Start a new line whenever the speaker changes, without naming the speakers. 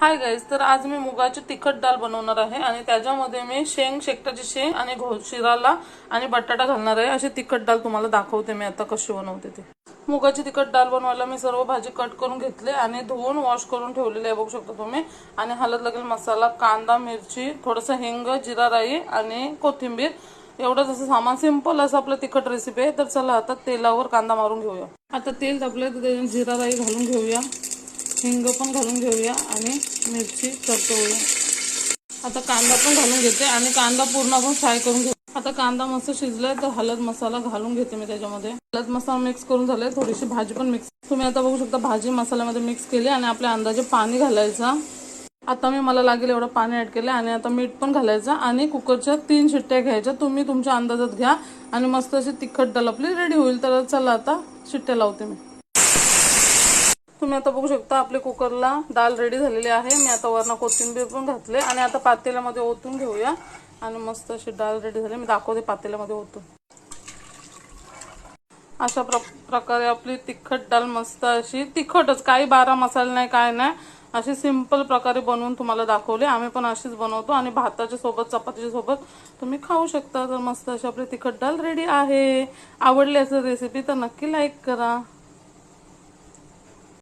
Hi guys तर आज मी मुगाची तिखट डाळ बनवणार आहे आणि त्याच्यामध्ये मी शेंग शेकटाची शेंग आणि घो शिराला आणि बटाटा घालणार आहे. अशी तिखट डाळ तुम्हाला दाखवते मी आता कशी बनवते ते. मुगाची तिखट डाळ बनवायला मी सर्व भाजी कट करून घेतले आणि धुवून वॉश करून ठेवलेली आहे बघू शकता तुम्ही. आणि हलत लागेल मसाला कांदा मिरची थोडंसं हिंग जिरा राई आणि कोथिंबीर. एवढं जसं सामान सिंपल असं आपलं तिखट रेसिपी आहे. तर चला आता तेलावर कांदा मारून घेऊया. आता तेल तापलं जिरा राई घालून घेऊया. हिंग पण घालून घेऊया आणि मिरची चटवूया आता कांदा पण घालून घेते आणि कांदा पूर्ण आपण फ्राय करून घेऊ. आता कांदा मस्त शिजलाय तर हळद मसाला घालून घेते मी त्याच्यामध्ये. हळद मसाला मिक्स करून झालाय थोडीशी भाजी पण मिक्स तुम्ही आता बघू शकता भाजी मसाल्यामध्ये मिक्स केली आणि आपल्या अंदाजे पाणी घालायचं. आता मी मला लागेल एवढं पाणी ऍड केलं आणि आता मीठ पण घालायचं आणि कुकरच्या तीन शिट्ट्या घ्यायच्या. तुम्ही तुमच्या अंदाजात घ्या आणि मस्त अशी तिखट दल आपली रेडी होईल. तर चला आता शिट्ट्या लावते मी. तुम्ही आता बघू शकता आपले कुकरला दाल रेडी झालेली आहे. मी आता वरनं कोथिंबीर पण घातले आणि आता पातेल्यामध्ये ओतून घेऊया. आणि मस्त अशी डाळ रेडी झाली. मी दाखवते पातेल्यामध्ये ओतून. अशा प्र प्रकारे आपली तिखट डाळ मस्त अशी तिखटच. काही बारा मसाले नाही काय नाही. अशी सिंपल प्रकारे बनवून तुम्हाला दाखवले. आम्ही पण अशीच बनवतो. आणि भाताच्या सोबत चपातीच्या सोबत तुम्ही खाऊ शकता. तर मस्त अशी आपली तिखट डाल रेडी आहे. आवडली असेल रेसिपी तर नक्की लाईक करा.